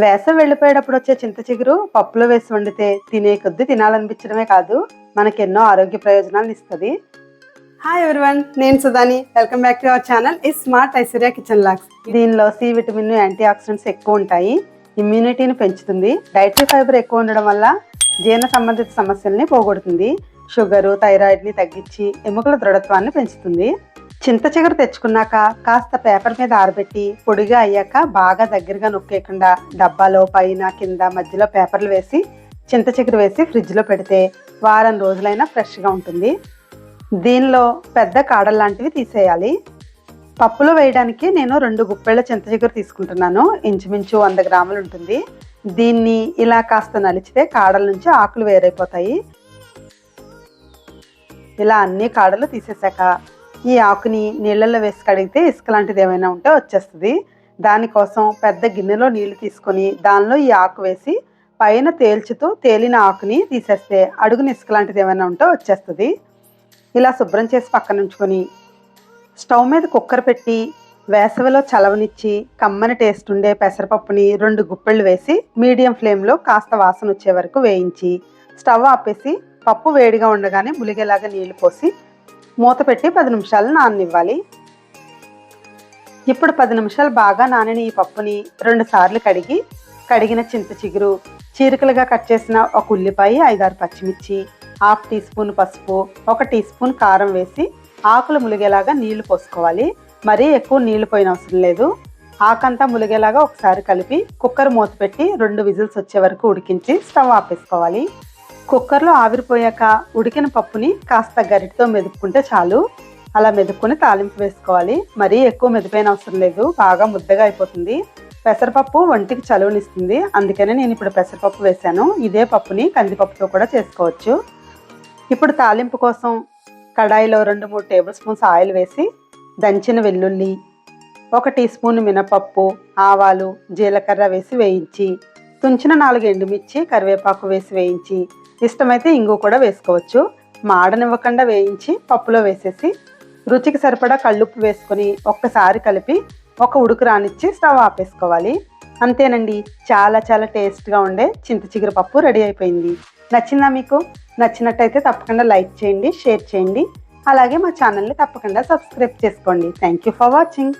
వేసం వెళ్ళిపోయేటప్పుడు వచ్చే చింత చిగురు పప్పులో వేసి వండితే తినే కొద్దీ తినాలనిపించడమే కాదు మనకి ఎన్నో ఆరోగ్య ప్రయోజనాలు ఇస్తుంది. హాయ్ ఎవరివన్ నేను సుధాని. Welcome back to our channel ఈ స్మార్ట్ ఐశ్వర్య కిచెన్ లాక్స్ దీనిలో సి విటమిన్ యాంటీ ఆక్సిడెంట్స్ ఎక్కువ ఉంటాయి. ఇమ్యూనిటీని పెంచుతుంది. డైటరీ ఫైబర్ ఎక్కువ ఉండడం వల్ల జీర్ణ సంబంధిత సమస్యల్ని పోగొడుతుంది. షుగరు థైరాయిడ్ని తగ్గించి ఎముకల దృఢత్వాన్ని పెంచుతుంది. చింత చిగురు తెచ్చుకున్నాక కాస్త పేపర్ మీద ఆరబెట్టి పొడిగా అయ్యాక బాగా దగ్గరగా నొక్కేయకుండా డబ్బాలో పైన కింద మధ్యలో పేపర్లు వేసి చింత చిగురు వేసి ఫ్రిడ్జ్లో పెడితే వారం రోజులైనా ఫ్రెష్గా ఉంటుంది. దీనిలో పెద్ద కాడలు లాంటివి తీసేయాలి. పప్పులో వేయడానికి నేను రెండు గుప్పెళ్ళ చింత చిగురు తీసుకుంటున్నాను. ఇంచుమించు వంద గ్రాములు ఉంటుంది. దీన్ని ఇలా కాస్త నలిచితే కాడల నుంచి ఆకులు వేరైపోతాయి. ఇలా అన్ని కాడలు తీసేసాక ఈ ఆకుని నీళ్ళల్లో వేసి కడిగితే ఇసుక లాంటిది ఏమైనా ఉంటే వచ్చేస్తుంది. దానికోసం పెద్ద గిన్నెలో నీళ్ళు తీసుకొని దానిలో ఈ ఆకు వేసి పైన తేల్చుతూ తేలిన ఆకుని తీసేస్తే అడుగుని ఇసుక లాంటిది ఏమైనా ఉంటే వచ్చేస్తుంది. ఇలా శుభ్రం చేసి పక్కన ఉంచుకొని స్టవ్ మీద కుక్కర్ పెట్టి వేసవిలో చలవనిచ్చి కమ్మని టేస్ట్ ఉండే పెసరపప్పుని రెండు గుప్పెళ్ళు వేసి మీడియం ఫ్లేమ్లో కాస్త వాసన వచ్చే వరకు వేయించి స్టవ్ ఆపేసి పప్పు వేడిగా ఉండగానే ములిగేలాగా నీళ్ళు పోసి మూత పెట్టి పది నిమిషాలు నాననివ్వాలి. ఇప్పుడు పది నిమిషాలు బాగా నానిన ఈ పప్పుని రెండు సార్లు కడిగి కడిగిన చింత చిగురు చీరికలుగా కట్ చేసిన ఒక ఉల్లిపాయ ఐదారు పచ్చిమిర్చి హాఫ్ టీ స్పూన్ పసుపు ఒక టీ స్పూన్ కారం వేసి ఆకులు ములిగేలాగా నీళ్ళు పోసుకోవాలి. మరీ ఎక్కువ నీళ్ళు పోయిన అవసరం లేదు. ఆకంతా ములిగేలాగా ఒకసారి కలిపి కుక్కర్ మూత పెట్టి రెండు విజిల్స్ వచ్చే వరకు ఉడికించి స్టవ్ ఆపేసుకోవాలి. కుక్కర్లో ఆవిరిపోయాక ఉడికిన పప్పుని కాస్త గరిటితో మెదుపుకుంటే చాలు. అలా మెదుపుకుని తాలింపు వేసుకోవాలి. మరీ ఎక్కువ మెదుపైన అవసరం లేదు. బాగా ముద్దగా అయిపోతుంది. పెసరపప్పు ఒంటికి చలువనిస్తుంది. అందుకనే నేను ఇప్పుడు పెసరపప్పు వేశాను. ఇదే పప్పుని కందిపప్పుతో కూడా చేసుకోవచ్చు. ఇప్పుడు తాలింపు కోసం కడాయిలో రెండు మూడు టేబుల్ స్పూన్స్ ఆయిల్ వేసి దంచిన వెల్లుల్లి ఒక టీ స్పూన్ మినపప్పు ఆవాలు జీలకర్ర వేసి వేయించి తుంచిన నాలుగు ఎండుమిర్చి కరివేపాకు వేసి వేయించి ఇష్టమైతే ఇంగు కూడా వేసుకోవచ్చు. మాడనివ్వకుండా వేయించి పప్పులో వేసేసి రుచికి సరిపడా కళ్ళుప్పు వేసుకొని ఒక్కసారి కలిపి ఒక ఉడుకు రానిచ్చి స్టవ్ ఆపేసుకోవాలి. అంతేనండి చాలా చాలా టేస్ట్గా ఉండే చింత చిగురు పప్పు రెడీ అయిపోయింది. నచ్చిందా మీకు? నచ్చినట్టయితే తప్పకుండా లైక్ చేయండి షేర్ చేయండి. అలాగే మా ఛానల్ని తప్పకుండా సబ్స్క్రైబ్ చేసుకోండి. Thank you for watching.